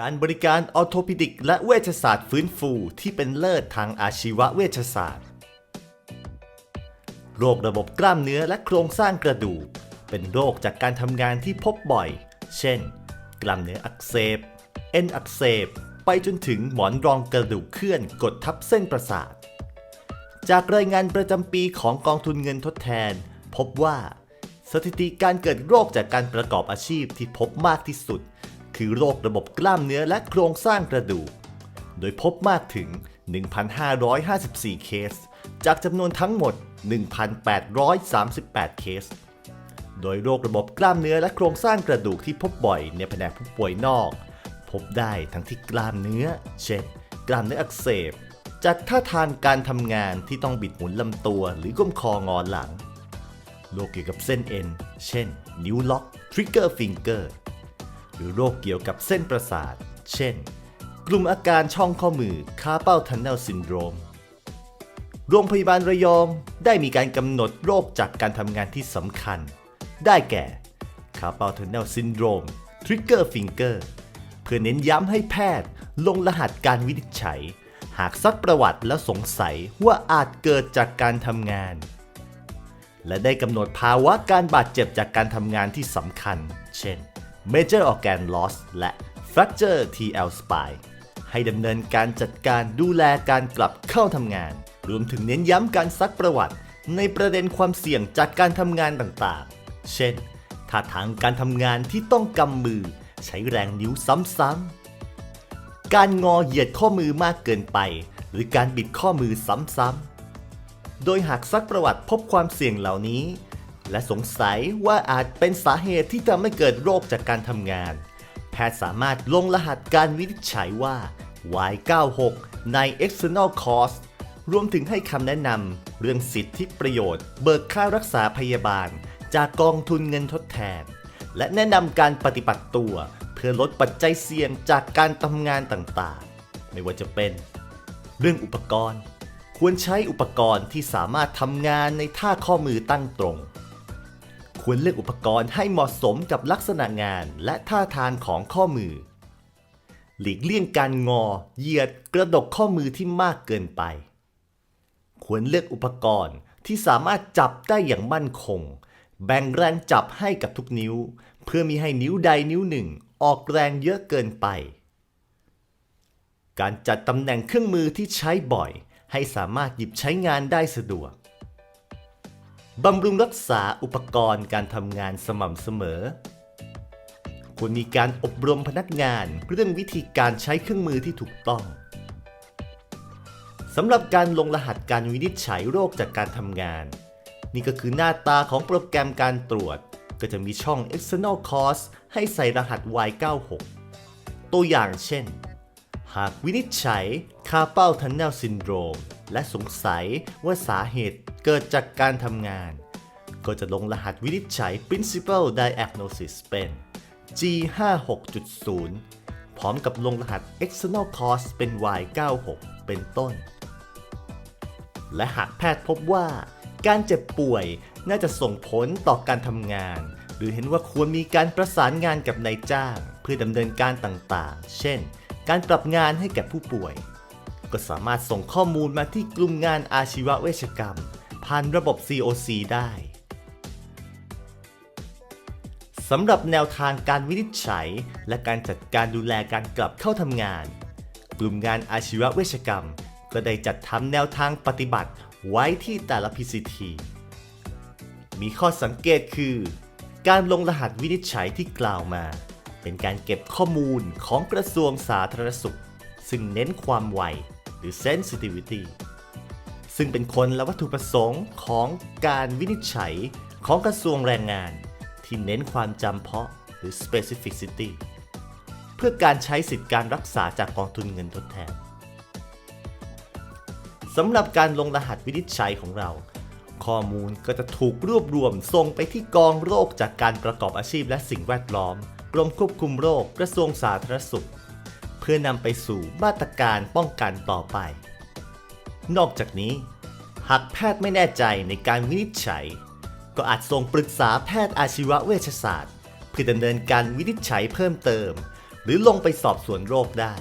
การบริการออโทปิดิก และเวชศาสตร์ฟื้นฟูที่เป็นเลิศทางอาชีวเวชศาสตร์ โรคระบบกล้ามเนื้อและโครงสร้างกระดูก เป็นโรคจากการทำงานที่พบบ่อย เช่น กล้ามเนื้ออักเสบ เอ็นอักเสบ ไปจนถึงหมอนรองกระดูกเคลื่อนกดทับเส้นประสาท จากรายงานประจำปีของกองทุนเงินทดแทน พบว่า สถิติการเกิดโรคจากการประกอบอาชีพที่พบมากที่สุด คือโรคระบบกล้ามเนื้อและโครงสร้างกระดูก โดยพบมากถึง 1,554 เคส จากจำนวนทั้งหมด 1,838 เคส โดยโรคระบบกล้ามเนื้อและโครงสร้างกระดูกที่พบบ่อยในแผนกผู้ป่วยนอก พบได้ทั้งที่กล้ามเนื้อ เช่น กล้ามเนื้ออักเสบ จากท่าทางการทำงานที่ต้องบิดหมุนลำตัวหรือก้มคองอหลังโรคเกี่ยวกับเส้นเอ็น เช่น นิ้วล็อก ทริกเกอร์ฟิงเกอร์ หรือโรคเกี่ยวกับเส้นประสาท เช่น กลุ่มอาการช่องข้อมือคาเปลทันเนลซินโดรม โรงพยาบาลระยองได้มีการกำหนดโรคจากการทำงานที่สำคัญ ได้แก่คาเปลทันเนลซินโดรมทริกเกอร์ฟิงเกอร์เพื่อเน้นย้ำให้แพทย์ ลงรหัสการวินิจฉัย หากซักประวัติและสงสัยว่าอาจเกิดจากการทำงาน และได้กำหนดภาวะการบาดเจ็บจากการทำงานที่สำคัญ เช่น Major Organ Loss และ Fracture TL Spine ให้ดำเนินการจัดการดูแลการกลับเข้าทำงาน รวมถึงเน้นย้ำการซักประวัติ ในประเด็นความเสี่ยงจากการทำงานต่างๆ เช่นท่าทางการทำงานที่ต้องกำมือ ใช้แรงนิ้วซ้ำๆ การงอเหยียดข้อมือมากเกินไป หรือการบิดข้อมือซ้ำๆ โดยหากซักประวัติพบความเสี่ยงเหล่านี้ และสงสัยว่าอาจเป็นสาเหตุที่ทำให้เกิดโรคจากการทำงาน แพทย์สามารถลงรหัสการวินิจฉัยว่า Y96 ใน external cost รวมถึงให้คำแนะนำเรื่องสิทธิประโยชน์ เบิกค่ารักษาพยาบาล จากกองทุนเงินทดแทน และแนะนำการปฏิบัติตัว เพื่อลดปัจจัยเสี่ยงจากการทำงานต่างๆ ไม่ว่าจะเป็น เรื่องอุปกรณ์ ควรใช้อุปกรณ์ที่สามารถทำงานในท่าข้อมือตั้งตรง ควรเลือกอุปกรณ์ให้เหมาะสมกับลักษณะงานและท่าทางของข้อมือ หลีกเลี่ยงการงอ เหยียดกระดกข้อมือที่มากเกินไป ควรเลือกอุปกรณ์ที่สามารถจับได้อย่างมั่นคง แบ่งแรงจับให้กับทุกนิ้ว เพื่อมีให้นิ้วใดนิ้วหนึ่งออกแรงเยอะเกินไป การจัดตำแหน่งเครื่องมือที่ใช้บ่อย ให้สามารถหยิบใช้งานได้สะดวก บำรุงรักษาอุปกรณ์การทำงานสม่ำเสมอ ควรมีการอบรมพนักงานเรื่องวิธีการใช้เครื่องมือที่ถูกต้องสำหรับการลงรหัสการวินิจฉัยโรคจากการทำงาน นี่ก็คือหน้าตาของโปรแกรมการตรวจ ก็จะมีช่อง external cost ให้ใส่รหัส Y96 ตัวอย่างเช่น หากวินิจฉัย carpal tunnel syndrome และสงสัยว่าสาเหตุเกิดจากการทำงาน ก็จะลงรหัสวินิจฉัย principal diagnosis เป็น G56.0 พร้อมกับลงรหัส external cause เป็น Y96 เป็นต้น และหากแพทย์พบว่า การเจ็บป่วยน่าจะส่งผลต่อการทำงาน หรือเห็นว่าควรมีการประสานงานกับนายจ้าง เพื่อดำเนินการต่างๆ เช่น การปรับงานให้แก่ผู้ป่วย ก็สามารถส่งข้อมูลมาที่กลุ่มงานอาชีวเวชกรรม ผ่านระบบ COC ได้สำหรับแนวทางการวินิจฉัย และการจัดการดูแลการกลับเข้าทำงาน กลุ่มงานอาชีวเวชกรรม ก็ได้จัดทำแนวทางปฏิบัติไว้ที่แต่ละ PCT มีข้อสังเกตคือ การลงรหัสวินิจฉัยที่กล่าวมา เป็นการเก็บข้อมูลของกระทรวงสาธารณสุข ซึ่งเน้นความไว รือ sensitivity ซึ่งเป็นคนและวัตถุประสงค์ของการวินิจฉัยของกระทรวงแรงงาน ที่เน้นความจำเพาะหรือ specificity เพื่อการใช้สิทธิการรักษาจากกองทุนเงินทดแทนสำหรับการลงรหัสวินิจฉัยของเรา ข้อมูลก็จะถูกรวบรวมส่งไปที่กองโรคจากการประกอบอาชีพและสิ่งแวดล้อมกรมควบคุมโรคกระทรวงสาธารณสุข พื่อนำไปสู่มาตรการป้องกันต่อไป นอกจากนี้ หากแพทย์ไม่แน่ใจในการวินิจฉัย ก็อาจส่งปรึกษาแพทย์อาชีวเวชศาสตร์ เพื่อดำเนินการวินิจฉัยเพิ่มเติม หรือลงไปสอบสวนโรคได้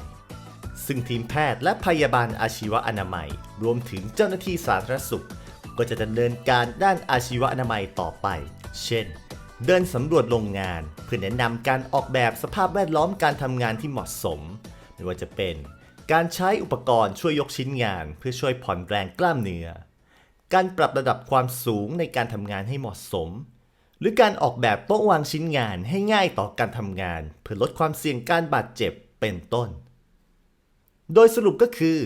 ซึ่งทีมแพทย์และพยาบาลอาชีวอนามัย รวมถึงเจ้าหน้าที่สาธารณสุข ก็จะดำเนินการด้านอาชีวอนามัยต่อไป เช่นเดินสำรวจโรงงาน เพื่อแนะนำการออกแบบสภาพแวดล้อมการทำงานที่เหมาะสม ไม่ว่าจะเป็นการใช้อุปกรณ์ช่วยยกชิ้นงาน เพื่อช่วยผ่อนแรงกล้ามเนื้อ การปรับระดับความสูงในการทำงานให้เหมาะสม หรือการออกแบบโต๊ะวางชิ้นงานให้ง่ายต่อการทำงาน เพื่อลดความเสี่ยงการบาดเจ็บเป็นต้น โดยสรุปก็คือ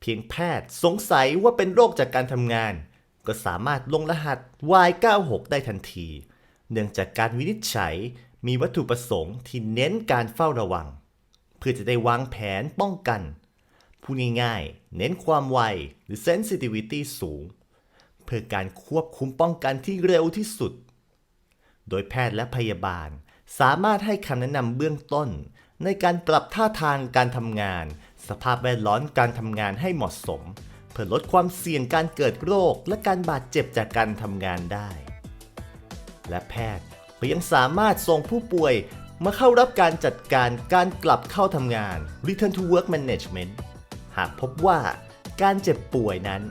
เพียงแพทย์สงสัยว่าเป็นโรคจากการทำงาน ก็สามารถลงรหัส Y96 ได้ทันที เนื่องจากการวินิจฉัยมีวัตถุประสงค์ที่เน้นการเฝ้าระวัง พื่อจะได้วางแผนป้องกันพูดง่ายๆ เน้นความไวหรือ sensitivity สูง เพื่อการควบคุมป้องกันที่เร็วที่สุด โดยแพทย์และพยาบาลสามารถให้คำแนะนำเบื้องต้น ในการปรับท่าทางการทำงาน สภาพแวดล้อมการทำงานให้เหมาะสม เพื่อลดความเสี่ยงการเกิดโรคและการบาดเจ็บจากการทำงานได้ และแพทย์ก็ยังสามารถส่งผู้ป่วย มาเข้ารับการจัดการการกลับเข้าทำงาน Return to Work Management หากพบว่าการเจ็บป่วยนั้น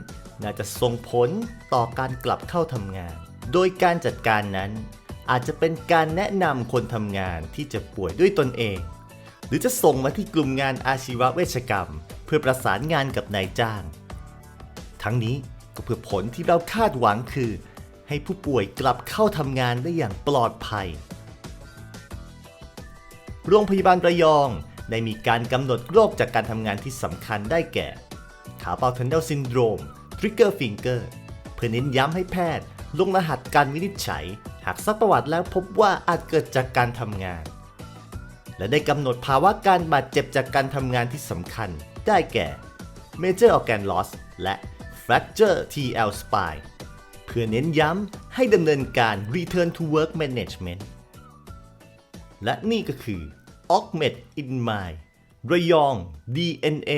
น่าจะส่งผลต่อการกลับเข้าทำงาน โดยการจัดการนั้น อาจจะเป็นการแนะนำคนทำงานที่เจ็บป่วยด้วยตนเอง หรือจะส่งมาที่กลุ่มงานอาชีวเวชกรรม เพื่อประสานงานกับนายจ้าง ทั้งนี้ก็เพื่อผลที่เราคาดหวังคือ ให้ผู้ป่วยกลับเข้าทำงานได้อย่างปลอดภัย โรงพยาบาลระยอง ได้มีการกำหนดโรคจากการทำงานที่สำคัญได้แก่ขาเป่าทันเดลซินโดรมทริกเกอร์ฟิงเกอร์เพื่อเน้นย้ำให้แพทย์ ลงรหัสการวินิจฉัย หากซักประวัติแล้วพบว่าอาจเกิดจากการทำงาน และได้กำหนดภาวะการบาดเจ็บจากการทำงานที่สำคัญ ได้แก่ Major Organ Loss และ Fracture TL Spine เพื่อเน้นย้ำให้ดำเนินการ Return to Work Management และนี่ก็คือ Augment in My ระยอง DNA